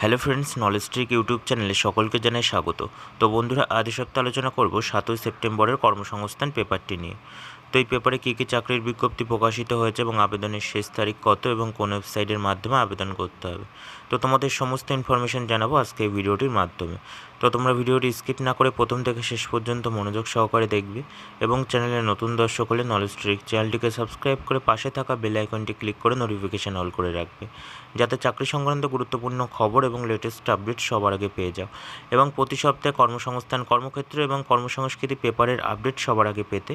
Hello friends knowledge trick YouTube চ্যানেলে সকলকে জানাই স্বাগত। তো বন্ধুরা, আজ সপ্তাহে আলোচনা করব সাতই সেপ্টেম্বরের কর্মসংস্থান পেপারটি নিয়ে। তো এই পেপারে কী কী চাকরির বিজ্ঞপ্তি প্রকাশিত হয়েছে এবং আবেদনের শেষ তারিখ কত এবং কোন ওয়েবসাইটের মাধ্যমে আবেদন করতে হবে? তো তোমাদের সমস্ত ইনফরমেশন জানাব আজকে এই ভিডিওটির মাধ্যমে। তো তোমরা ভিডিওটি স্কিপ না করে প্রথম থেকে শেষ পর্যন্ত মনোযোগ সহকারে দেখবে এবং চ্যানেলে নতুন দর্শক হলে নলেজ ট্রিক চ্যানেলটিকে সাবস্ক্রাইব করে পাশে থাকা বেল আইকনটি ক্লিক করে নোটিফিকেশান অল করে রাখবে। যাতে চাকরি সংক্রান্ত গুরুত্বপূর্ণ খবর এবং লেটেস্ট আপডেট সবার আগে পেয়ে যাও। এবং প্রতি সপ্তাহে কর্মসংস্থান, কর্মক্ষেত্র এবং কর্মসংস্কৃতি পেপারের আপডেট সবার আগে পেতে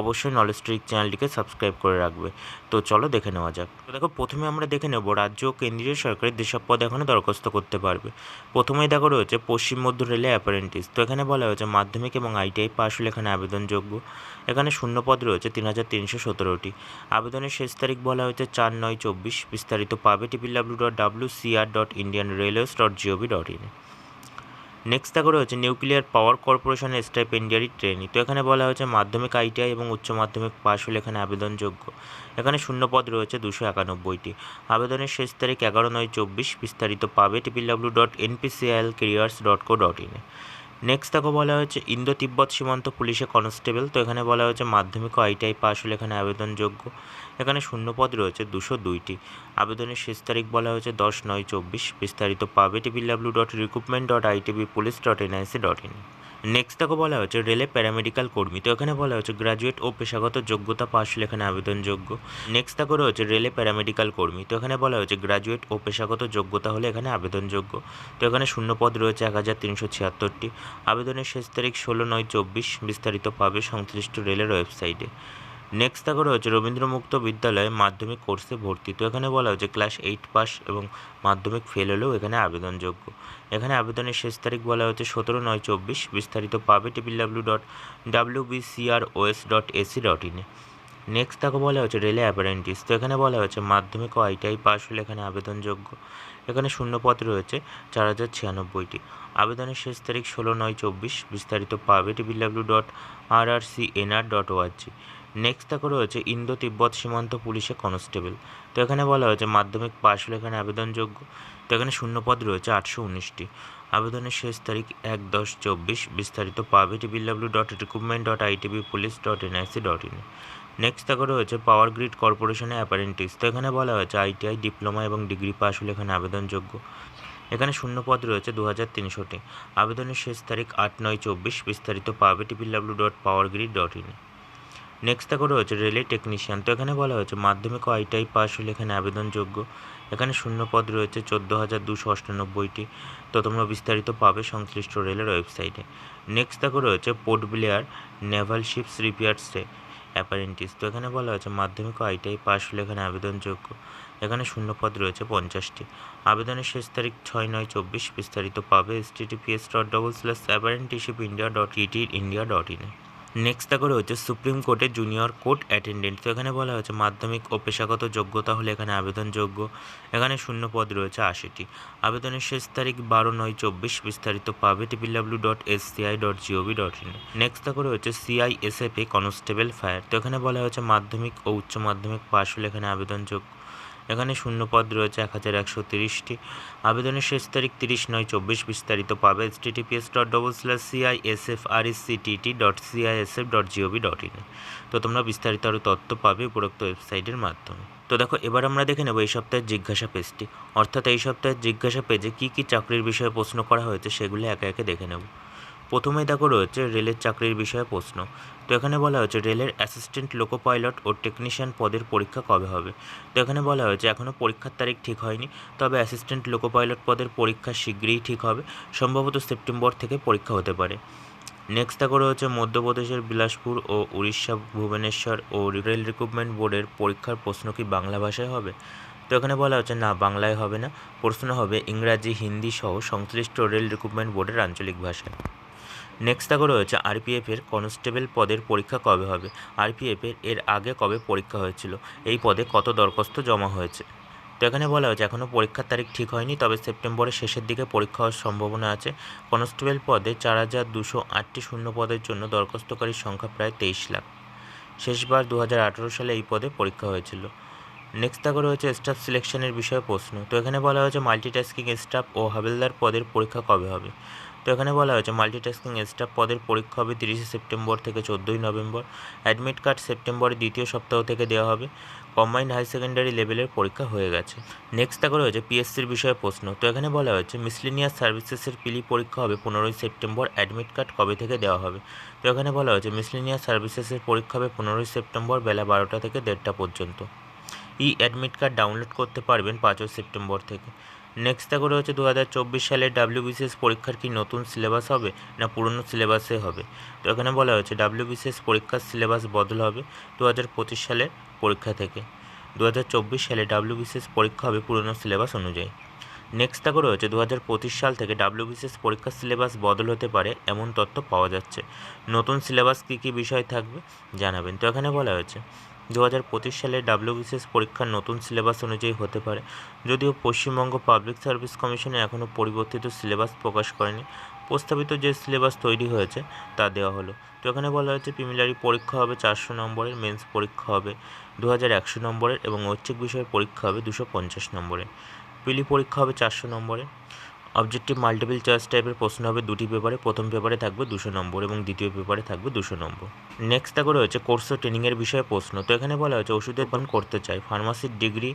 অবশ্যই নলেজ ট্রিক চ্যানেলটিকে সাবস্ক্রাইব করে রাখবে। তো চলো দেখে নেওয়া যাক। তো দেখো, প্রথমে আমরা দেখে নেব রাজ্য ও কেন্দ্রীয় সরকারের যেসব পদ এখনও দরখাস্ত করতে পারবে। প্রথমেই দেখো রয়েছে পশ্চিম মধ্য রেলে অ্যাপারেন্টিস তো এখানে বলা হয়েছে মাধ্যমিক এবং আইটিআই পাশ হলে এখানে আবেদনযোগ্য। এখানে শূন্য পদ রয়েছে তিন হাজার তিনশো সতেরোটি। আবেদনের শেষ তারিখ বলা হয়েছে চার নয় চব্বিশ। বিস্তারিত পাবে triple W dot dot Indian dot dot next দেখো হচ্ছে নিউক্লিয়ার পাওয়ার কর্পোরেশনের স্টাইপেন্ডিয়ারি ট্রেনিং তো এখানে বলা হয়েছে মাধ্যমিক আইটিআই এবং উচ্চ মাধ্যমিক পাশ হলে এখানে আবেদনযোগ্য। এখানে শূন্য পদ রয়েছে দুশো একানব্বইটি। আবেদনের শেষ তারিখ এগারো নয় চব্বিশ। বিস্তারিত পাবে triple W dot NPCIL careers dot co dot ইনে নেক্সট তাকে বলা হয়েছে ইন্দো তিব্বত সীমান্ত পুলিশে কনস্টেবল তো এখানে বলা হয়েছে মাধ্যমিক ও আইটিআই পাস হলে এখানে আবেদনযোগ্য। এখানে শূন্য পদ রয়েছে দুশো দুইটি। আবেদনের শেষ তারিখ বলা হয়েছে দশ নয় চব্বিশ। বিস্তারিত পাবে triple W dot recruitment dot ITB police dot NIC dot in next দেখো বলা হয়েছে, রেলে প্যারামেডিক্যাল কর্মী। তো এখানে বলা হয়েছে গ্রাজুয়েট ও পেশাগত যোগ্যতা পাশ হলে এখানে আবেদনযোগ্য। নেক্সট দেখো রয়েছে, রেলে প্যারামেডিক্যাল কর্মী। তো এখানে বলা হয়েছে গ্রাজুয়েট ও পেশাগত যোগ্যতা হলে এখানে আবেদনযোগ্য। তো এখানে শূন্য পদ রয়েছে এক হাজার তিনশো ছিয়াত্তরটি। আবেদনের শেষ তারিখ ষোলো নয় চব্বিশ, বিস্তারিত পাবে সংশ্লিষ্ট রেলের ওয়েবসাইটে নেক্সট দেখো রয়েছে রবীন্দ্রমুক্ত বিদ্যালয়ে মাধ্যমিক কোর্সে ভর্তি। তো এখানে বলা হয়েছে ক্লাস এইট পাস এবং মাধ্যমিক ফেল হলেও এখানে আবেদনযোগ্য। এখানে আবেদনের শেষ তারিখ বলা হয়েছে সতেরো নয় চব্বিশ। বিস্তারিত পাবে triple W dot W BCR OS dot AC dot ইনে নেক্সট তাকে বলা হয়েছে রেলে অ্যাপারেন্টিস। তো এখানে বলা হয়েছে মাধ্যমিক ও আইটিআই পাস হলে এখানে আবেদনযোগ্য। এখানে শূন্যপদ রয়েছে চার হাজার ছিয়ানব্বইটি। আবেদনের শেষ তারিখ ষোলো নয় চব্বিশ। বিস্তারিত পাবে triple W dot R R C NR dot ORG next দেখো রয়েছে ইন্দো তিব্বত সীমান্ত পুলিশে কনস্টেবল। তো এখানে বলা হয়েছে মাধ্যমিক পাশ হলে এখানে আবেদনযোগ্য। তো এখানে শূন্যপদ রয়েছে আটশো উনিশটি। আবেদনের শেষ তারিখ এক দশ চব্বিশ। বিস্তারিত পাবে triple W dot recruitment dot ITB police dot NIC dot in next দেখো রয়েছে পাওয়ার গ্রিড কর্পোরেশনে অ্যাপারেন্টিস তো এখানে বলা হয়েছে আইটিআই ডিপ্লোমা এবং ডিগ্রি পাশ হলে এখানে আবেদনযোগ্য। এখানে শূন্য পদ রয়েছে দু হাজার তিনশোটি। আবেদনের শেষ তারিখ আট নয় চব্বিশ। বিস্তারিত পাবে triple W dot power grid dot in next দেখো রয়েছে রেলে টেকনিশিয়ান তো এখানে বলা হয়েছে, মাধ্যমিক ও আইটিআই পাস হলে এখানে আবেদনযোগ্য। এখানে শূন্য পদ রয়েছে চোদ্দ হাজার দুশো অষ্টানব্বইটি। তো তোমরা বিস্তারিত পাবে সংশ্লিষ্ট রেলের ওয়েবসাইটে। নেক্সট দেখো রয়েছে পোর্ট ব্লেয়ার নেভাল শিপস রিপেয়ার্সে অ্যাপারেন্টিস তো এখানে বলা হয়েছে, মাধ্যমিক ও আইটিআই পাস হলে এখানে আবেদনযোগ্য। এখানে শূন্য পদ রয়েছে পঞ্চাশটি। আবেদনের শেষ তারিখ ছয় নয় চব্বিশ। বিস্তারিত পাবে S TTPS dot double slash apprenticeship India dot ET India dot ইনে নেক্সট দেখো হচ্ছে সুপ্রিম কোর্টের জুনিয়র কোর্ট অ্যাটেন্ডেন্ট তো এখানে বলা হয়েছে মাধ্যমিক ও পেশাগত যোগ্যতা হলে এখানে আবেদনযোগ্য। এখানে শূন্য পদ রয়েছে আশিটি। আবেদনের শেষ তারিখ বারো নয় চব্বিশ, বিস্তারিত পাবে triple W dot S CI dot GOV dot in next দেখো হচ্ছে সিআইএসএফ এ কনস্টেবল ফায়ার তো এখানে বলা হয়েছে মাধ্যমিক ও উচ্চ মাধ্যমিক পাশ হলে এখানে আবেদনযোগ্য। এখানে শূন্য পদ রয়েছে এক হাজার একশো তিরিশটি। আবেদনের শেষ তারিখ তিরিশ নয় চব্বিশ বিস্তারিত পাবে S TTPS dot double slash CTT dot CISF dot GOV dot in তো তোমরা বিস্তারিত আরও তথ্য পাবে উপরোক্ত ওয়েবসাইটের মাধ্যমে। তো দেখো, এবার আমরা দেখে নেব এই সপ্তাহের জিজ্ঞাসা পেজটি। অর্থাৎ এই সপ্তাহের জিজ্ঞাসা পেজে কী কী চাকরির বিষয়ে প্রশ্ন করা হয়েছে সেগুলো একে একে দেখে নেব। প্রথমেই দেখো রয়েছে রেলের চাকরির বিষয়ে প্রশ্ন। তো এখানে বলা হয়েছে, রেলের অ্যাসিস্ট্যান্ট লোকো পাইলট ও টেকনিশিয়ান পদের পরীক্ষা কবে হবে? তো এখানে বলা হয়েছে এখনও পরীক্ষার তারিখ ঠিক হয়নি, তবে অ্যাসিস্ট্যান্ট লোকো পাইলট পদের পরীক্ষা শীঘ্রই ঠিক হবে, সম্ভবত সেপ্টেম্বর থেকে পরীক্ষা হতে পারে। নেক্সট দেখো রয়েছে, মধ্যপ্রদেশের বিলাসপুর ও উড়িষ্যা, ভুবনেশ্বর ও রেল রিক্রুটমেন্ট বোর্ডের পরীক্ষার প্রশ্ন কি বাংলা ভাষায় হবে? তো এখানে বলা হচ্ছে না, বাংলায় হবে না, প্রশ্ন হবে ইংরাজি, হিন্দি সহ সংশ্লিষ্ট রেল রিক্রুটমেন্ট বোর্ডের আঞ্চলিক ভাষায়। নেক্সট দেখো রয়েছে আরপিএফের কনস্টেবল পদের পরীক্ষা কবে হবে? আরপিএফের এর আগে কবে পরীক্ষা হয়েছিল? এই পদে কত দরখাস্ত জমা হয়েছে? তো এখানে বলা হয়েছে এখনও পরীক্ষার তারিখ ঠিক হয়নি, তবে সেপ্টেম্বরের শেষের দিকে পরীক্ষা হওয়ার সম্ভাবনা আছে। কনস্টেবল পদে চার হাজার দুশো আটটি শূন্য পদের জন্য দরখাস্তকারীর সংখ্যা প্রায় তেইশ লাখ। শেষবার দু হাজার আঠেরো সালে এই পদে পরীক্ষা হয়েছিল। নেক্সট দেখো রয়েছে স্টাফ সিলেকশনের বিষয়ে প্রশ্ন। তো এখানে বলা হয়েছে মাল্টিটাস্কিং স্টাফ ও হাবিলদার পদের পরীক্ষা কবে হবে? তো এখানে বলা হয়েছে মাল্টিটাস্কিং স্টাফ পদের পরীক্ষা হবে তিরিশে সেপ্টেম্বর থেকে চোদ্দোই নভেম্বর। অ্যাডমিট কার্ড সেপ্টেম্বরের দ্বিতীয় সপ্তাহ থেকে দেওয়া হবে। কম্বাইন্ড হাই সেকেন্ডারি লেভেলের পরীক্ষা হয়ে গেছে। নেক্সট দেখো রয়েছে পিএসসির বিষয়ে প্রশ্ন। তো এখানে বলা হয়েছে মিসলিনিয়াস সার্ভিসেসের পিলি পরীক্ষা হবে পনেরোই সেপ্টেম্বর। অ্যাডমিট কার্ড কবে থেকে দেওয়া হবে? তো এখানে বলা হয়েছে মিসলিনিয়াস সার্ভিসেসের পরীক্ষা হবে পনেরোই সেপ্টেম্বর বেলা বারোটা থেকে দেড়টা পর্যন্ত। ই অ্যাডমিট কার্ড ডাউনলোড করতে পারবেন পাঁচই সেপ্টেম্বর থেকে। নেক্সট দেখো রয়েছে দু হাজার চব্বিশ সালের ডাব্লিউবিসিএস পরীক্ষার কি নতুন সিলেবাস হবে না পুরনো সিলেবাসে হবে? তো এখানে বলা হয়েছে ডাব্লিউবিসিএস পরীক্ষার সিলেবাস বদল হবে দু হাজার পঁচিশ সালের পরীক্ষা থেকে। দু হাজার চব্বিশ সালে ডাব্লিউবিসিএস পরীক্ষা হবে পুরনো সিলেবাস অনুযায়ী। নেক্সট দেখো রয়েছে দু হাজার পঁচিশ সাল থেকে ডাব্লিউবিসিএস পরীক্ষার সিলেবাস বদল হতে পারে এমন তথ্য পাওয়া যাচ্ছে। নতুন সিলেবাস কী কী বিষয় থাকবে জানাবেন। তো এখানে বলা হয়েছে দু হাজার পঁচিশ সালে ডাব্লিউবিসিএস পরীক্ষার নতুন সিলেবাস অনুযায়ী হতে পারে। যদিও পশ্চিমবঙ্গ পাবলিক সার্ভিস কমিশনে এখনও পরিবর্তিত সিলেবাস প্রকাশ করেনি। প্রস্তাবিত যে সিলেবাস তৈরি হয়েছে, তা দেওয়া হলো। তো এখানে বলা হয়েছে, প্রিমিলারি পরীক্ষা হবে চারশো নম্বরের, মেন্স পরীক্ষা হবে দু হাজার একশো নম্বরের এবং ঐচ্ছিক বিষয়ের পরীক্ষা হবে দুশো পঞ্চাশ নম্বরের। পিলি পরীক্ষা হবে চারশো নম্বরের। অবজেক্টিভ মাল্টিপল চয়েস টাইপের প্রশ্ন হবে দুটি পেপারে। প্রথম পেপারে থাকবে দুশো নম্বর এবং দ্বিতীয় পেপারে থাকবে দুশো নম্বর। নেক্সট দেখো রয়েছে কোর্স ও ট্রেনিংয়ের বিষয়ে প্রশ্ন। তো এখানে বলা হয়েছে ওষুধের পান করতে চাই। ফার্মাসির ডিগ্রি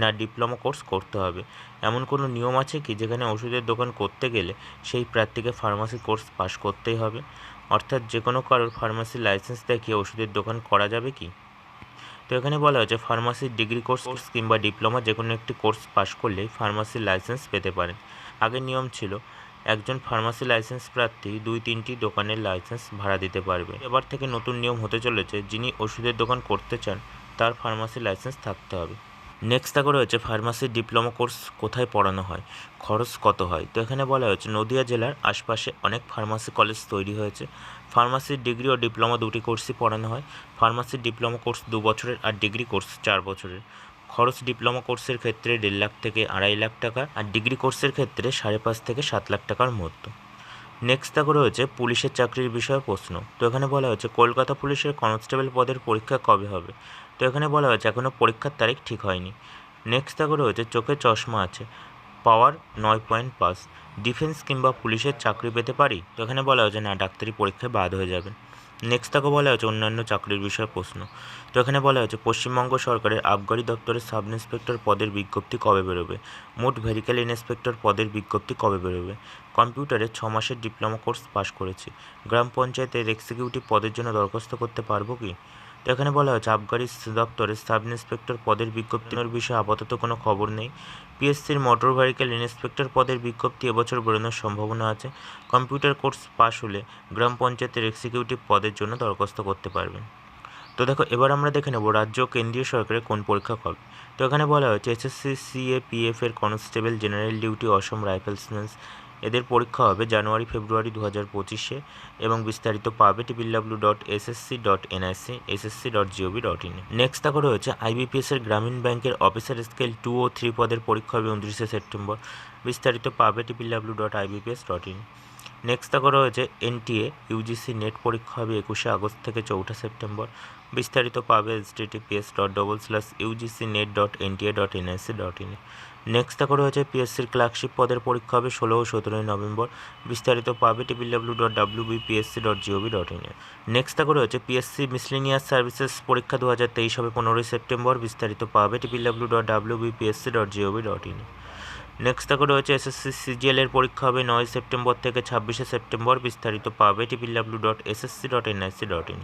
না ডিপ্লোমা কোর্স করতে হবে। এমন কোনো নিয়ম আছে কি যেখানে ওষুধের দোকান করতে গেলে সেই প্রার্থীকে ফার্মাসি কোর্স পাশ করতেই হবে? অর্থাৎ যে কোনো কারোর ফার্মাসির লাইসেন্স দেখিয়ে ওষুধের দোকান করা যাবে কি? তো এখানে বলা হয়েছে ফার্মাসির ডিগ্রি কোর্স কোর্স কিংবা ডিপ্লোমা যে কোনো একটি কোর্স পাশ করলেই ফার্মাসির লাইসেন্স পেতে পারেন। আগের নিয়ম ছিল, একজন ফার্মাসি লাইসেন্স প্রার্থী দুই তিনটি দোকানের লাইসেন্স ভাড়া দিতে পারবে। এবার থেকে নতুন নিয়ম হতে চলেছে, যিনি ওষুধের দোকান করতে চান, তার ফার্মাসি লাইসেন্স থাকতে হবে। নেক্সট দেখো রয়েছে ফার্মাসির ডিপ্লোমা কোর্স কোথায় পড়ানো হয়, খরচ কত হয়? তো এখানে বলা হয়েছে, নদিয়া জেলার আশপাশে অনেক ফার্মাসি কলেজ তৈরি হয়েছে। ফার্মাসির ডিগ্রি ও ডিপ্লোমা দুটি কোর্সই পড়ানো হয়। ফার্মাসির ডিপ্লোমা কোর্স দু বছরের আর ডিগ্রি কোর্স চার বছরের। খরচ ডিপ্লোমা কোর্সের ক্ষেত্রে দেড় লাখ থেকে আড়াই লাখ টাকা আর ডিগ্রি কোর্সের ক্ষেত্রে সাড়ে পাঁচ থেকে সাত লাখ টাকার মধ্যে। নেক্সট দেখো রয়েছে পুলিশের চাকরির বিষয়ে প্রশ্ন। তো এখানে বলা হয়েছে, কলকাতা পুলিশের কনস্টেবল পদের পরীক্ষা কবে হবে? তো এখানে বলা হয়েছে এখনও পরীক্ষার তারিখ ঠিক হয়নি। নেক্সট দেখো রয়েছে চোখে চশমা আছে। পাওয়ার নয় পয়েন্ট পাস ডিফেন্স কিংবা পুলিশের চাকরি পেতে পারি? তো এখানে বলা হয়েছে, না, ডাক্তারি পরীক্ষায় বাদ হয়ে যাবে। নেক্সট তাকে বলা হয়েছে, অন্যান্য চাকরির বিষয়ে প্রশ্ন। তো এখানে বলা হয়েছে, পশ্চিমবঙ্গ সরকারের আবগারি দপ্তরের সাব ইন্সপেক্টর পদের বিজ্ঞপ্তি কবে বেরোবে? মোট ভেহিক্যাল ইন্সপেক্টর পদের বিজ্ঞপ্তি কবে বেরোবে? কম্পিউটারে ছ মাসের ডিপ্লোমা কোর্স পাশ করেছি। গ্রাম পঞ্চায়েতের এক্সিকিউটিভ পদের জন্য দরখাস্ত করতে পারব কি? তো এখানে বলা হয়েছে, আবগারি দপ্তরের সাব ইন্সপেক্টর পদের বিজ্ঞপ্তির বিষয়ে আপাতত কোনো খবর নেই। পিএসসির মোটর ভেহিক্যাল ইন্সপেক্টর পদের বিজ্ঞপ্তি এবছর বেরোনোর সম্ভাবনা আছে। কম্পিউটার কোর্স পাশ হলে গ্রাম পঞ্চায়েতের এক্সিকিউটিভ পদের জন্য দরখাস্ত করতে পারবেন। তো দেখো, এবার আমরা দেখে নেব রাজ্য কেন্দ্রীয় সরকারের কোন পরীক্ষা কবে। তো এখানে বলা হয়েছে, এসএসসি, সিএ, পিএফ এর constable general duty Assam riflesman এদের পরীক্ষা হবে জানুয়ারি, ফেব্রুয়ারি দু হাজার পঁচিশে এবং বিস্তারিত পাবে triple W dot SSC dot NIC SSC dot GOV dot in. Next দেখো রয়েছে আইবিপিএস এর গ্রামীণ ব্যাংকের অফিসার স্কেল টু ও থ্রি পদের পরীক্ষা হবে উনত্রিশে সেপ্টেম্বর। বিস্তারিত পাবে triple W dot IBPS dot in. Next দেখো রয়েছে এনটিএ ইউজিসি নেট পরীক্ষা হবে একুশে আগস্ট থেকে চৌঠা সেপ্টেম্বর। বিস্তারিত পাবে S dot double slash UGC NET dot NTA dot NIC dot in. Next দেখো রয়েছে পিএসসির ক্লার্কশিপ পদের পরীক্ষা হবে ষোলো ও সতেরোই নভেম্বর। বিস্তারিত পাবে triple W dot W BPSC dot GOV dot in next দেখো রয়েছে পিএসসি মিসলিনিয়াস সার্ভিসেস পরীক্ষা দু হাজার তেইশ হবে পনেরোই সেপ্টেম্বর। বিস্তারিত পাবে triple W dot W BPSC dot GOV dot in next দেখো রয়েছে এসএসসি সিজিএল এর পরীক্ষা হবে নয় সেপ্টেম্বর থেকে ছাব্বিশে সেপ্টেম্বর। বিস্তারিত পাবে triple W dot SSC dot NIC dot in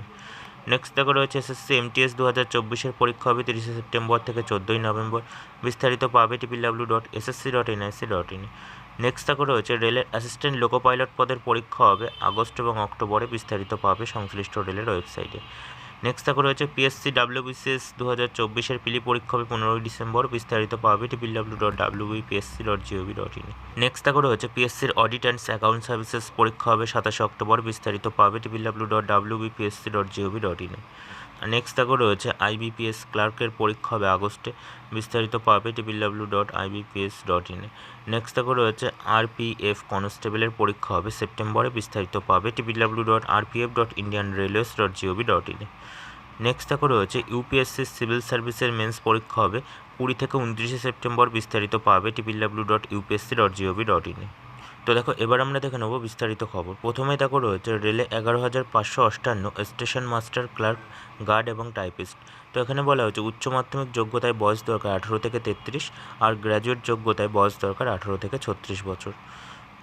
next দেখো রয়েছে এসএসসি এমটিএস দু হাজার চব্বিশের পরীক্ষা হবে তিরিশে সেপ্টেম্বর থেকে চোদ্দোই নভেম্বর। বিস্তারিত পাবে triple W dot SSC dot NIC dot in next দেখো রয়েছে রেলের অ্যাসিস্ট্যান্ট লোকো পাইলট পদের পরীক্ষা হবে আগস্ট এবং অক্টোবরে। বিস্তারিত পাবে সংশ্লিষ্ট রেলের ওয়েবসাইটে নেক্সট দেখো রয়েছে পিএসসি ডাব্লিউবিসিএস দু হাজার চব্বিশের পিলি পরীক্ষা হবে পনেরোই ডিসেম্বর। বিস্তারিত পাবে TPW dot WBPSC dot GOV dot in next দেখো রয়েছে পিএসসির অডিট অ্যান্ড অ্যাকাউন্ট সার্ভিসেস পরীক্ষা হবে সাতাশে অক্টোবর। বিস্তারিত পাবে triple W dot WBPSC dot GOV dot ইনে নেক্সট দেখো রয়েছে আইবিপিএস ক্লার্কের পরীক্ষা হবে আগস্টে। বিস্তারিত পাবে triple W dot IBPS dot ইনে নেক্সট দেখো রয়েছে আরপিএফ কনস্টেবলের পরীক্ষা হবে সেপ্টেম্বরে। বিস্তারিত পাবে triple W dot RPF dot Indian railways dot GOV dot ইনে নেক্সট দেখো রয়েছে ইউপিএসসি সিভিল সার্ভিসের মেন্স পরীক্ষা হবে। কুড়ি থেকে উনত্রিশে সেপ্টেম্বর বিস্তারিত পাবে triple W dot UPSC dot GOV dot ইনে তো দেখো, এবার আমরা দেখে নেব বিস্তারিত খবর। প্রথমে দেখো রয়েছে, রেলে এগারো হাজার পাঁচশো অষ্টান্ন স্টেশন মাস্টার ক্লার্ক, গার্ড এবং টাইপিস্ট। তো এখানে বলা হয়েছে, উচ্চ মাধ্যমিক যোগ্যতায় বয়স দরকার আঠেরো থেকে তেত্রিশ, আর গ্র্যাজুয়েট যোগ্যতায় বয়স দরকার আঠেরো থেকে ছত্রিশ বছর।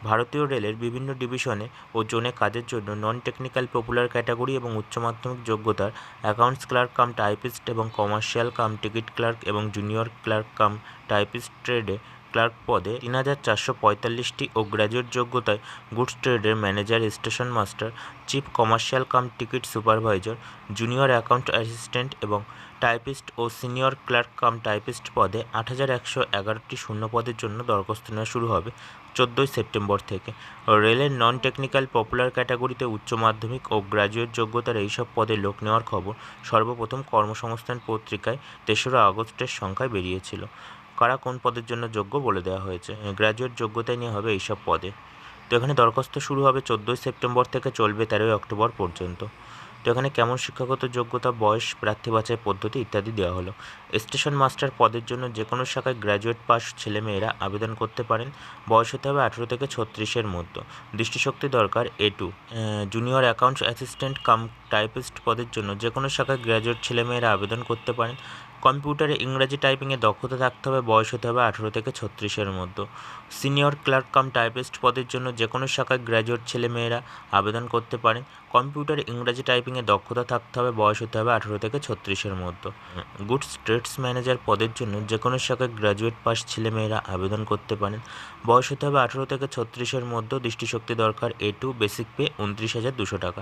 ভারতীয় রেলের বিভিন্ন ডিভিশনে ও জোনে কাজের জন্য নন টেকনিক্যাল পপুলার ক্যাটাগরি এবং উচ্চ মাধ্যমিক যোগ্যতার অ্যাকাউন্টস ক্লার্ক কাম টাইপিস্ট এবং কমার্শিয়াল কাম টিকিট ক্লার্ক এবং জুনিয়র ক্লার্ক কাম টাইপিস্ট ট্রেডে ক্লার্ক পদে তিন হাজার চারশো পঁয়তাল্লিশটি ও গ্র্যাজুয়েট যোগ্যতায় goods ট্রেডের manager, station master, chief commercial cum ticket supervisor, junior account assistant এবং টাইপিস্ট ও সিনিয়র ক্লার্ক কাম টাইপিস্ট পদে আট হাজার একশো এগারোটি শূন্য পদের জন্য দরখাস্ত নেওয়া শুরু হবে চোদ্দোই সেপ্টেম্বর থেকে। রেলের নন টেকনিক্যাল পপুলার ক্যাটাগরিতে উচ্চ মাধ্যমিক ও গ্র্যাজুয়েট যোগ্যতার এইসব পদে লোক নেওয়ার খবর সর্বপ্রথম কর্মসংস্থান পত্রিকায় তেসরা আগস্টের সংখ্যায় বেরিয়েছিল। কারা কোন পদের জন্য যোগ্য বলে দেওয়া হয়েছে? গ্র্যাজুয়েট যোগ্যতায় নিয়ে হবে এইসব পদে। তো এখানে দরখাস্ত শুরু হবে চোদ্দোই সেপ্টেম্বর থেকে চলবে তেরোই অক্টোবর পর্যন্ত। তো এখানে কেমন শিক্ষাগত যোগ্যতা, বয়স, প্রার্থী বাছাই পদ্ধতি ইত্যাদি দেওয়া হলো। স্টেশন মাস্টার পদের জন্য যে কোনো শাখায় গ্র্যাজুয়েট পাস ছেলেমেয়েরা আবেদন করতে পারেন। বয়স হতে হবে আঠেরো থেকে ছত্রিশের মধ্যে। দৃষ্টিশক্তি দরকার A two. Junior accounts assistant cum typist পদের জন্য যে কোনো শাখায় গ্র্যাজুয়েট ছেলেমেয়েরা আবেদন করতে পারেন। কম্পিউটারে ইংরাজি টাইপিংয়ে দক্ষতা থাকতে হবে, বয়স হতে হবে আঠেরো থেকে ছত্রিশের মধ্যে। সিনিয়র ক্লার্ক কাম টাইপিস্ট পদের জন্য যে কোনো শাখায় গ্র্যাজুয়েট ছেলেমেয়েরা আবেদন করতে পারেন। কম্পিউটারে ইংরাজি টাইপিংয়ে দক্ষতা থাকতে হবে, বয়স হতে হবে আঠেরো থেকে ছত্রিশের মধ্যে। গুডস ট্রেডস ম্যানেজার পদের জন্য যে কোনো শাখায় গ্র্যাজুয়েট পাস ছেলেমেয়েরা আবেদন করতে পারেন। বয়স হতে হবে আঠেরো থেকে ছত্রিশের মধ্যে, দৃষ্টিশক্তি দরকার, এ টু বেসিক পে, উনত্রিশ হাজার দুশো টাকা।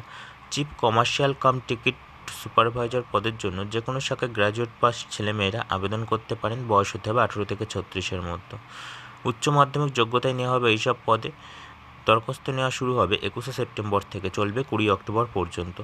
Chief commercial cum ticket supervisor পদের জন্য যে কোনো শাখায় গ্র্যাজুয়েট পাস ছেলেমেয়েরা আবেদন করতে পারেন বয়স হতে হবে আঠেরো থেকে ছত্রিশের মধ্যে। উচ্চ মাধ্যমিক যোগ্যতায় নেওয়া হবে এইসব পদে। দরখাস্ত নেওয়া শুরু হবে একুশে সেপ্টেম্বর থেকে, চলবে কুড়ি অক্টোবর পর্যন্ত।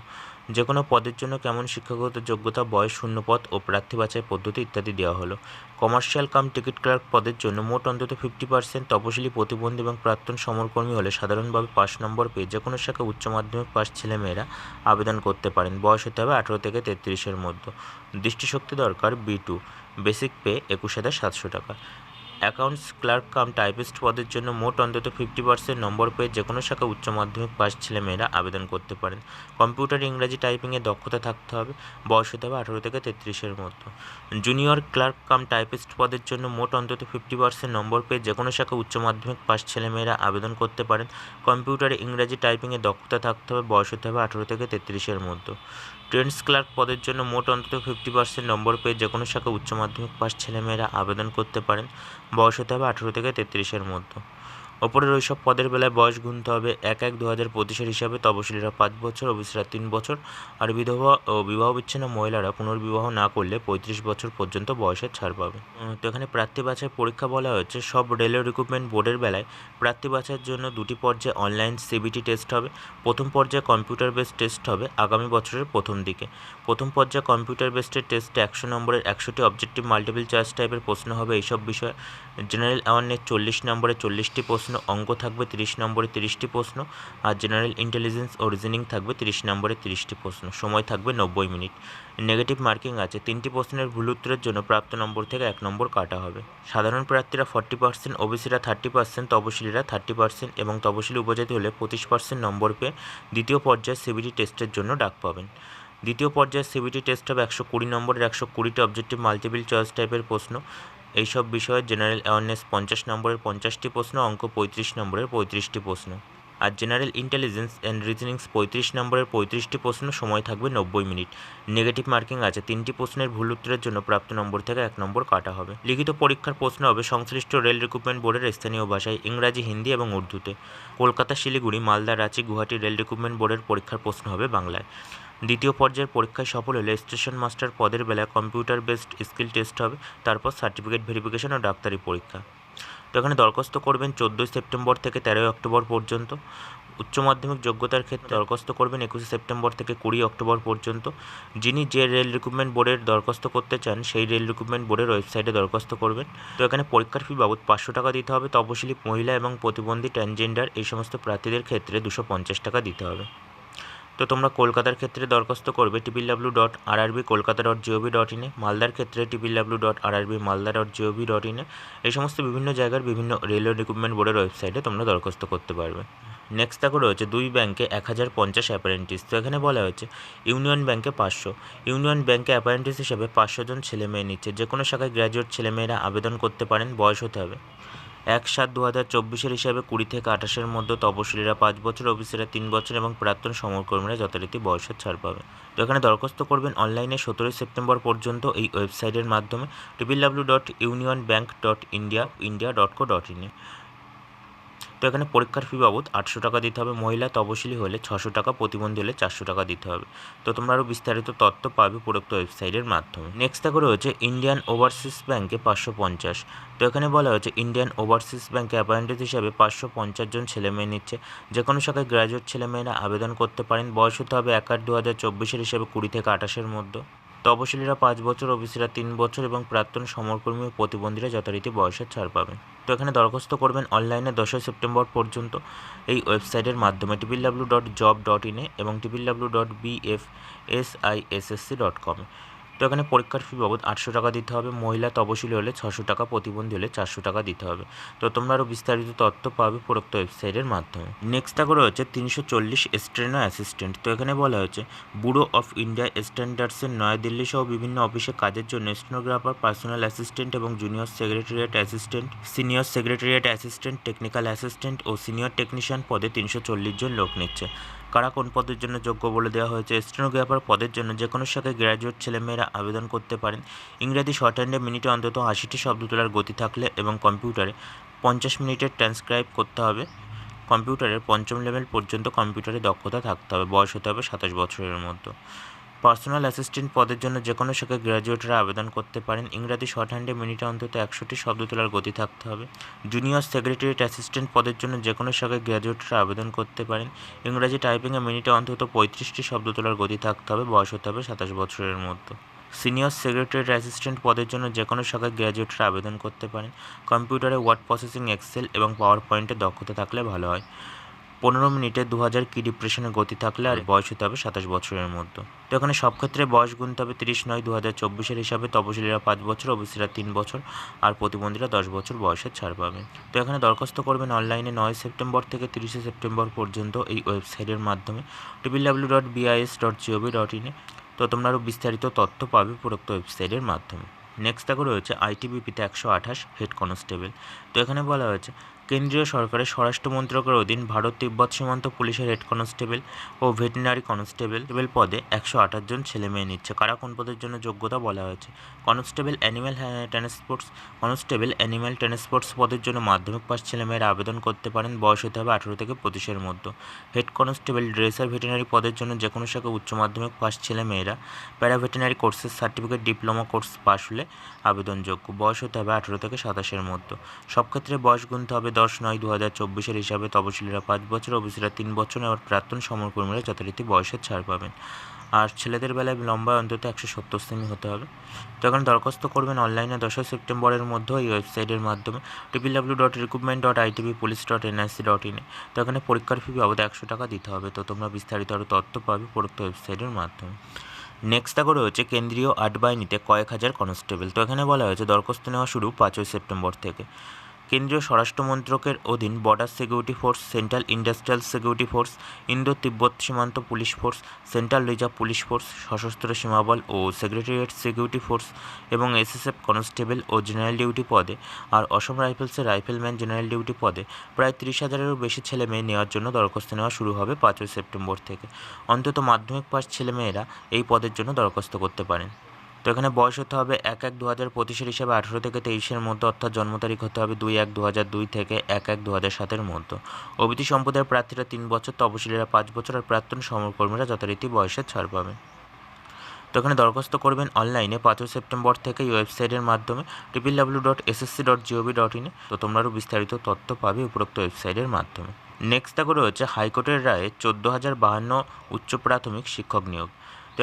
যে কোনো পদের জন্য কেমন শিক্ষাগত যোগ্যতা, বয়স শূন্য পদ ও প্রার্থী বাছাই পদ্ধতি ইত্যাদি দেওয়া হলো। কমার্শিয়াল কাম টিকিট ক্লার্ক পদের জন্য মোট অন্তত ফিফটি পার্সেন্ট তপশিলি প্রতিবন্ধী এবং প্রাক্তন সমরকর্মী হলে সাধারণভাবে পাস নম্বর পেয়ে যে কোনো শাখা উচ্চ মাধ্যমিক পাস ছেলেমেয়েরা আবেদন করতে পারেন। বয়স হতে হবে আঠেরো থেকে তেত্রিশের মধ্যে। দৃষ্টিশক্তি দরকার বি টু। বেসিক পে একুশ হাজার সাতশো টাকা। অ্যাকাউন্টস ক্লার্ক কাম টাইপিস্ট পদের জন্য মোট অন্তত ফিফটি পার্সেন্ট নম্বর পেয়ে যে কোনো শাখা উচ্চ মাধ্যমিক পাস ছেলেমেয়েরা আবেদন করতে পারেন। কম্পিউটার ইংরাজি টাইপিংয়ে দক্ষতা থাকতে হবে বয়স হতে হবে আঠেরো থেকে তেত্রিশের মধ্যে। জুনিয়র ক্লার্ক কাম টাইপিস্ট পদের জন্য মোট অন্তত ফিফটি পার্সেন্ট নম্বর পেয়ে যে কোনো শাখা উচ্চ মাধ্যমিক পাস ছেলেমেয়েরা আবেদন করতে পারেন। কম্পিউটারে ইংরাজি টাইপিংয়ে দক্ষতা থাকতে হবে বয়স হতে হবে আঠেরো থেকে তেত্রিশের মধ্যে। ট্রেন্ডস ক্লার্ক পদের জন্য মোট অন্তত ফিফটি পার্সেন্ট নম্বর পেয়ে যে কোনো শাখা উচ্চ মাধ্যমিক পাস ছেলেমেয়েরা আবেদন করতে পারেন। বয়স হতে হবে আঠেরো থেকে তেত্রিশের মধ্যে। ওপরের ওইসব পদের বেলায় বয়স গুনতে হবে এক এক দু হাজার পঁচিশের হিসাবে। তপশিলীরা পাঁচ বছর ওবিসিরা তিন বছর। আর বিধবা ও বিবাহ বিচ্ছিন্ন মহিলারা পুনর্বিবাহ না করলে পঁয়ত্রিশ বছর পর্যন্ত বয়সের ছাড় পাবে। তো এখানে প্রার্থী বাছাই পরীক্ষা বলা হয়েছে। সব রেলওয়ে রিক্রুটমেন্ট বোর্ডের বেলায় প্রার্থী বাছাইয়ের জন্য দুটি পর্যায়ে অনলাইন সিবিটি টেস্ট হবে। প্রথম পর্যায়ে কম্পিউটার বেসড টেস্ট হবে আগামী বছরের প্রথম দিকে। প্রথম পর্যায়ে কম্পিউটার বেসডের টেস্টে একশো নম্বরের একশোটি অবজেক্টিভ মাল্টিপল চয়েস টাইপের প্রশ্ন হবে। এইসব বিষয়ে জেনারেল অ্যাওয়ারনেস চল্লিশ নম্বরে চল্লিশটি প্রশ্ন অঙ্ক থাকবে তিরিশ নম্বরে তিরিশটি প্রশ্ন আর জেনারেল ইন্টেলিজেন্স ও রিজনিং থাকবে তিরিশ নম্বরে তিরিশটি প্রশ্ন। সময় থাকবে নব্বই মিনিট। নেগেটিভ মার্কিং আছে। তিনটি প্রশ্নের ভুল উত্তরের জন্য প্রাপ্ত নম্বর থেকে এক নম্বর কাটা হবে। সাধারণ প্রার্থীরা ফর্টি পার্সেন্ট ওবিসিরা থার্টি পার্সেন্ট তপশিলীরা থার্টি পার্সেন্ট এবং তপশিলি উপজাতি হলে পঁচিশ পার্সেন্ট নম্বর পেয়ে দ্বিতীয় পর্যায়ে সিবিটি টেস্টের জন্য ডাক পাবেন। দ্বিতীয় পর্যায়ে সিবিটি টেস্ট হবে একশো কুড়ি নম্বরের একশো কুড়িটি অবজেক্টিভ মাল্টিপল চয়েস টাইপের প্রশ্ন। এইসব বিষয়ে জেনারেল অ্যাওয়ারনেস পঞ্চাশ নম্বরের পঞ্চাশটি প্রশ্ন, অঙ্ক পঁয়ত্রিশ নম্বরের পঁয়ত্রিশটি প্রশ্ন। আর জেনারেল ইন্টেলিজেন্স অ্যান্ড রিজনিংস পঁয়ত্রিশ নম্বরের পঁয়ত্রিশটি প্রশ্ন, সময় থাকবে নব্বই মিনিট। নেগেটিভ মার্কিং আছে, তিনটি প্রশ্নের ভুল উত্তরের জন্য প্রাপ্ত নম্বর থেকে এক নম্বর কাটা হবে। লিখিত পরীক্ষার প্রশ্ন হবে সংশ্লিষ্ট রেল রিক্রুটমেন্ট বোর্ডের স্থানীয় ভাষায় ইংরাজি, হিন্দি এবং উর্দুতে। কলকাতা, শিলিগুড়ি, মালদা, রাঁচি, গুয়াহাটি রেল রিক্রুটমেন্ট বোর্ডের পরীক্ষার প্রশ্ন হবে বাংলায়। দ্বিতীয় পর্যায়ের পরীক্ষায় সফল হলে স্টেশন মাস্টার পদের বেলায় কম্পিউটার বেসড স্কিল টেস্ট হবে, তারপর সার্টিফিকেট ভেরিফিকেশন ও ডাক্তারি পরীক্ষা। তো এখানে দরখাস্ত করবেন চোদ্দোই সেপ্টেম্বর থেকে তেরোই অক্টোবর পর্যন্ত। উচ্চ মাধ্যমিক যোগ্যতার ক্ষেত্রে দরখাস্ত করবেন একুশে সেপ্টেম্বর থেকে কুড়ি অক্টোবর পর্যন্ত। যিনি যে রেল রিক্রুটমেন্ট বোর্ডের দরখাস্ত করতে চান, সেই রেল রিক্রুটমেন্ট বোর্ডের ওয়েবসাইটে দরখাস্ত করবেন। তো এখানে পরীক্ষার ফি বাবদ পাঁচশো টাকা দিতে হবে। তপশিলি মহিলা এবং প্রতিবন্ধী ট্রান্সজেন্ডার এই সমস্ত প্রার্থীদের ক্ষেত্রে দুশো পঞ্চাশ টাকা দিতে হবে। তো তোমরা কলকাতার ক্ষেত্রে দরখাস্ত করবে triple W dot RRB Kolkata dot GOV dot ইনে মালদার ক্ষেত্রে triple W dot RRB Malda dot GOV dot ইনে এই সমস্ত বিভিন্ন জায়গার বিভিন্ন রেলওয়ে রিক্রুটমেন্ট বোর্ডের ওয়েবসাইটে তোমরা দরখাস্ত করতে পারবে। নেক্সট দেখো রয়েছে দুই ব্যাংকে এক হাজার পঞ্চাশ অ্যাপারেন্টিস তো এখানে বলা হয়েছে ইউনিয়ন ব্যাংকে পাঁচশো। ইউনিয়ন ব্যাংকে অ্যাপারেন্টিস হিসেবে পাঁচশো জন ছেলে মেয়ে নিচ্ছে যে কোনো শাখায় গ্র্যাজুয়েট ছেলেমেয়েরা আবেদন করতে পারেন, বয়স হতে হবে। এক সাত দু হাজার চব্বিশের হিসাবে কুড়ি থেকে আঠাশের মধ্যে তপশিলীরা পাঁচ বছর অফিসেরা তিন বছর এবং প্রাক্তন সমরকর্মীরা যথারীতি বয়সের ছাড় পাবে তো এখানে দরখাস্ত করবেন অনলাইনে সতেরোই সেপ্টেম্বর পর্যন্ত এই ওয়েবসাইটের মাধ্যমে triple W dot union bank dot India India dot co dot ইনে তো এখানে পরীক্ষার ফি বাবদ আটশো টাকা দিতে হবে। মহিলা তপশিলি হলে ছশো টাকা, প্রতিবন্ধী হলে চারশো টাকা দিতে হবে। তো তোমরা আরও বিস্তারিত তথ্য পাবে উপরোক্ত ওয়েবসাইটের মাধ্যমে। নেক্সট দেখো রয়েছে ইন্ডিয়ান ওভারসিজ ব্যাঙ্কে পাঁচশো পঞ্চাশ। তো এখানে বলা হয়েছে ইন্ডিয়ান ওভারসিজ ব্যাঙ্কে অ্যাপয়েন্টেড হিসাবে পাঁচশো পঞ্চাশ জন ছেলে মেয়ে নিচ্ছে। যে কোনো শাখায় গ্র্যাজুয়েট ছেলেমেয়েরা আবেদন করতে পারেন। বয়স হতে হবে এক আট দু হাজার চব্বিশের হিসাবে কুড়ি থেকে আঠাশের মধ্যে। তপশিলীরা পাঁচ বছর অফিসিরা তিন বছর এবং প্রাক্তন সমরকর্মী ও প্রতিবন্ধীরা যথারীতি বয়সের ছাড় পাবেন। তো এখানে দরখাস্ত করবেন অনলাইনে দশই সেপ্টেম্বর পর্যন্ত এই ওয়েবসাইটের মাধ্যমে triple W dot job dot ইনে এবং triple W dot BF S I S S C dot কমে তো এখানে পরীক্ষার ফি বাবদ আটশো টাকা দিতে হবে। মহিলা তপশিলি হলে ছশো টাকা, প্রতিবন্ধী হলে চারশো টাকা দিতে হবে। তো তোমরা আরও বিস্তারিত তথ্য পাবে প্রোক্ত ওয়েবসাইটের মাধ্যমে। নেক্সট দেখো রয়েছে তিনশো চল্লিশ স্ট্রেনো অ্যাসিস্ট্যান্ট। তো এখানে বলা হয়েছে, ব্যুরো অফ ইন্ডিয়া স্ট্যান্ডার্ডসের নয়াদিল্লি সহ বিভিন্ন অফিসে কাজের জন্য স্টেনোগ্রাফার, পার্সোনাল অ্যাসিস্ট্যান্ট এবং junior secretariat assistant, senior secretariat assistant, technical assistant ও সিনিয়র টেকনিশিয়ান পদে তিনশো চল্লিশ জন লোক নিচ্ছে। কারা কোন পদের জন্য যোগ্য বলে দেওয়া হয়েছে? স্টেনোগ্রাফার পদের জন্য যে কোনো শাখায় গ্র্যাজুয়েট ছেলেমেয়েরা আবেদন করতে পারেন। ইংরেজি শর্ট হ্যান্ডে মিনিটে অন্তত আশিটি শব্দ তোলার গতি থাকলে এবং কম্পিউটারে পঞ্চাশ মিনিটের ট্রান্সক্রাইব করতে হবে। কম্পিউটারের পঞ্চম লেভেল পর্যন্ত কম্পিউটারে দক্ষতা থাকতে হবে। বয়স হতে হবে সাতাশ বছরের মধ্যে পার্সোনাল অ্যাসিস্ট্যান্ট পদের জন্য যে কোনো শাখায় গ্র্যাজুয়েটরা আবেদন করতে পারেন। ইংরাজি শর্ট হ্যান্ডে মিনিটে অন্তত একশোটি শব্দ তোলার গতি থাকতে হবে। জুনিয়র সেক্রেটারিয়েট অ্যাসিস্ট্যান্ট পদের জন্য যে কোনো শাখায় গ্র্যাজুয়েটরা আবেদন করতে পারেন। ইংরাজি টাইপিংয়ে মিনিটে অন্তত পঁয়ত্রিশটি শব্দ তোলার গতি থাকতে হবে। বয়স হতে হবে সাতাশ বছরের মধ্যে। সিনিয়র সেক্রেটারিয়েট অ্যাসিস্ট্যান্ট পদের জন্য যে কোনো শাখায় গ্র্যাজুয়েটরা আবেদন করতে পারেন। কম্পিউটারে ওয়ার্ড প্রসেসিং, এক্সেল এবং পাওয়ার পয়েন্টে দক্ষতা থাকলে ভালো হয়। পনেরো মিনিটে দু হাজার কি ডিপ্রেশনের গতি থাকলে আর বয়স হতে হবে সাতাশ বছরের মধ্যে। তো এখানে সব ক্ষেত্রে বয়স গুনতে হবে তিরিশ নয় দু হাজার চব্বিশের হিসাবে তপশিলীরা পাঁচ বছর, ওবিসিরা তিন বছর আর প্রতিবন্ধীরা দশ বছর বয়সের ছাড় পাবে। তো এখানে দরখাস্ত করবেন অনলাইনে নয় সেপ্টেম্বর থেকে তিরিশে সেপ্টেম্বর পর্যন্ত এই ওয়েবসাইটের মাধ্যমে triple W dot BIS dot GOV dot ইনে তো তোমরা আরও বিস্তারিত তথ্য পাবে উপরোক্ত ওয়েবসাইটের মাধ্যমে। নেক্সট দেখো রয়েছে আইটিবিপিতে একশো আঠাশ হেড কনস্টেবল তো এখানে বলা হয়েছে কেন্দ্রীয় সরকারের স্বরাষ্ট্র মন্ত্রকের অধীন ভারত তিব্বত সীমান্ত পুলিশের হেড কনস্টেবল ও ভেটেরিনারি কনস্টেবল পদে একশো আঠাশ জন ছেলে মেয়ে নিচ্ছে। কারা কোন পদের জন্য যোগ্যতা বলা হয়েছে? Constable animal transports constable animal transports পদের জন্য মাধ্যমিক পাস ছেলেমেয়েরা আবেদন করতে পারেন। বয়স হতে হবে আঠেরো থেকে পঁচিশের মধ্যে। হেড কনস্টেবল ড্রেসার ভেটেরিনারি পদের জন্য যে কোনো শাখা উচ্চ মাধ্যমিক পাস ছেলেমেয়েরা প্যারা ভেটেরিনারি কোর্সের সার্টিফিকেট, ডিপ্লোমা কোর্স পাস হলে আবেদনযোগ্য। বয়স হতে হবে আঠেরো থেকে সাতাশের মধ্যে। সব ক্ষেত্রে বয়স গুনতে হবে দশ নয় দু হাজার চব্বিশের হিসাবে তপশিলীরা পাঁচ বছর অফিসিরা তিন বছর আর প্রাক্তন সমরকর্মীরা যথারীতি বয়সের ছাড় পাবেন। আর ছেলেদের বেলায় লম্বা অন্তত একশো সত্তর সেমি হতে হবে। তো এখন দরখাস্ত করবেন অনলাইনে দশই সেপ্টেম্বরের মধ্যে এই ওয়েবসাইটের মাধ্যমে triple W dot recruitment dot ITB police dot NIC dot ইনে তো এখানে পরীক্ষার ফি বাবদ একশো টাকা দিতে হবে। তো তোমরা বিস্তারিত আরও তথ্য পাবে উপরোক্ত ওয়েবসাইটের মাধ্যমে। নেক্সট দেখো রয়েছে কেন্দ্রীয় আট বাহিনীতে কয়েক হাজার কনস্টেবল তো এখানে বলা হয়েছে দরখাস্ত নেওয়া শুরু পাঁচই সেপ্টেম্বর থেকে। কেন্দ্রীয় স্বরাষ্ট্র মন্ত্রকের অধীন border security force central industrial security force Indo Tibet সীমান্ত police force central reserve police force সশস্ত্র সীমাবল ও সেক্রেটারিয়েট সিকিউরিটি ফোর্স এবং এসএসএফ কনস্টেবল ও জেনারেল ডিউটি পদে আর অসম রাইফেলসের রাইফেলম্যান জেনারেল ডিউটি পদে প্রায় তিরিশ হাজারেরও বেশি ছেলে মেয়ে নেওয়ার জন্য দরখাস্ত নেওয়া শুরু হবে পাঁচই সেপ্টেম্বর থেকে। অন্তত মাধ্যমিক পাস ছেলেমেয়েরা এই পদের জন্য দরখাস্ত করতে পারেন। তো এখানে বয়স হতে হবে এক এক দু হাজার পঁচিশের হিসাবে আঠেরো থেকে তেইশের মধ্যে, অর্থাৎ জন্ম তারিখ হতে হবে দুই এক দু হাজার দুই থেকে এক এক দু হাজার সাতের মধ্যে। ওবিটি সম্প্রদায়ের প্রার্থীরা তিন বছর, তপশিলীরা পাঁচ বছর আর প্রাক্তন সমকর্মীরা যথারীতি বয়সের ছাড় পাবে। তো এখানে দরখাস্ত করবেন অনলাইনে পাঁচই সেপ্টেম্বর থেকে এই ওয়েবসাইটের মাধ্যমে triple W dot SSC dot GOV dot ইনে তো তোমরাও বিস্তারিত তথ্য পাবে উপরোক্ত ওয়েবসাইটের মাধ্যমে। নেক্সট দেখো রয়েছে হাইকোর্টের রায়ে চোদ্দ হাজার বাহান্ন উচ্চ প্রাথমিক শিক্ষক নিয়োগ।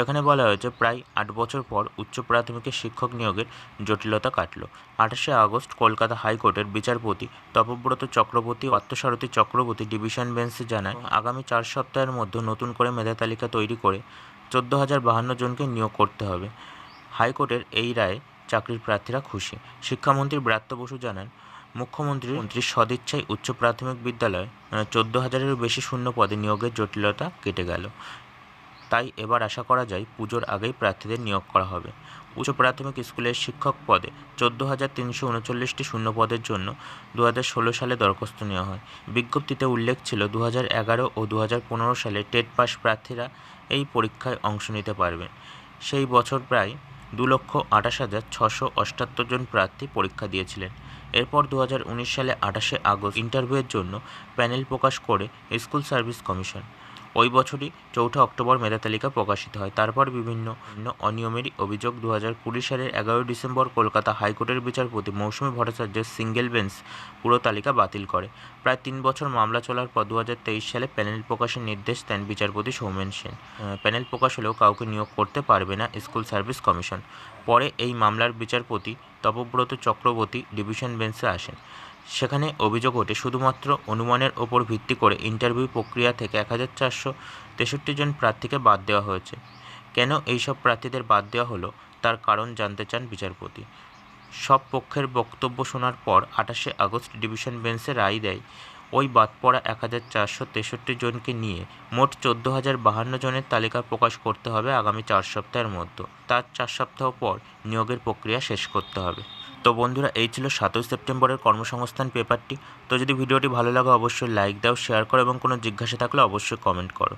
এখানে বলা হয়েছে, প্রায় আট বছর পর উচ্চ প্রাথমিকের শিক্ষক নিয়োগের জটিলতা কাটল। আঠাশে আগস্ট কলকাতা হাইকোর্টের বিচারপতি তপব্রত চক্রবর্তী পার্থসারথী চক্রবর্তী ডিভিশন বেঞ্চে জানায়, আগামী চার সপ্তাহের মধ্যে নতুন করে মেধা তালিকা তৈরি করে চোদ্দ হাজার বাহান্ন জনকে নিয়োগ করতে হবে। হাইকোর্টের এই রায়ে চাকরির প্রার্থীরা খুশি। শিক্ষামন্ত্রী ব্রাত্য বসু জানান, মুখ্যমন্ত্রী মন্ত্রীর সদিচ্ছায় উচ্চ প্রাথমিক বিদ্যালয়ে চোদ্দ হাজারেরও বেশি শূন্য পদে নিয়োগের জটিলতা কেটে গেল। তাই এবার আশা করা যায় পুজোর আগেই প্রার্থীদের নিয়োগ করা হবে। উচ্চ প্রাথমিক স্কুলের শিক্ষক পদে চোদ্দ হাজার তিনশো উনচল্লিশটি শূন্য পদের জন্য দু ষোলো সালে দরখাস্ত নেওয়া হয়। বিজ্ঞপ্তিতে উল্লেখ ছিল দু এগারো ও দু পনেরো সালে টেট পাস প্রার্থীরা এই পরীক্ষায় অংশ নিতে পারবেন সেই বছর প্রায় দু লক্ষ আঠাশ হাজার ছশো অষ্টাত্তর জন প্রার্থী পরীক্ষা দিয়েছিলেন। এরপর দু হাজার উনিশ সালে আঠাশে আগস্ট ইন্টারভিউয়ের জন্য প্যানেল প্রকাশ করে স্কুল সার্ভিস কমিশন। ওই বছরই চৌঠা অক্টোবর মেধা তালিকা প্রকাশিত হয়। তারপর বিভিন্ন অনিয়মেরই অভিযোগ দু হাজার কুড়ি সালের এগারোই ডিসেম্বর কলকাতা হাইকোর্টের বিচারপতি মৌসুমী ভট্টাচার্যের সিঙ্গেল বেঞ্চ পুরো তালিকা বাতিল করে। প্রায় তিন বছর মামলা চলার পর দু হাজার তেইশ সালে প্যানেল প্রকাশের নির্দেশ দেন বিচারপতি সৌমেন সেন। প্যানেল প্রকাশ হলেও কাউকে নিয়োগ করতে পারবে না স্কুল সার্ভিস কমিশন। পরে এই মামলার বিচারপতি তপব্রত চক্রবর্তী ডিভিশন বেঞ্চে আসেন। সেখানে অভিযোগ ওঠে, শুধুমাত্র অনুমানের ওপর ভিত্তি করে ইন্টারভিউ প্রক্রিয়া থেকে এক হাজার চারশো তেষট্টি জন প্রার্থীকে বাদ দেওয়া হয়েছে। কেন এইসব প্রার্থীদের বাদ দেওয়া হলো, তার কারণ জানতে চান বিচারপতি। সব পক্ষের বক্তব্য শোনার পর আঠাশে আগস্ট ডিভিশন বেঞ্চে রায় দেয়, ওই বাদ পড়া এক হাজার চারশো তেষট্টি জনকে নিয়ে মোট চোদ্দ হাজার বাহান্ন জনের তালিকা প্রকাশ করতে হবে আগামী চার সপ্তাহের মধ্যে। তার চার সপ্তাহ পর নিয়োগের প্রক্রিয়া শেষ করতে হবে। তো বন্ধুরা, এই ছিল সাতই সেপ্টেম্বরের কর্মসংস্থান পেপারটি। তো যদি ভিডিওটি ভালো লাগে, অবশ্যই লাইক দাও, শেয়ার করো এবং কোনো জিজ্ঞাসা থাকলে অবশ্যই কমেন্ট করো।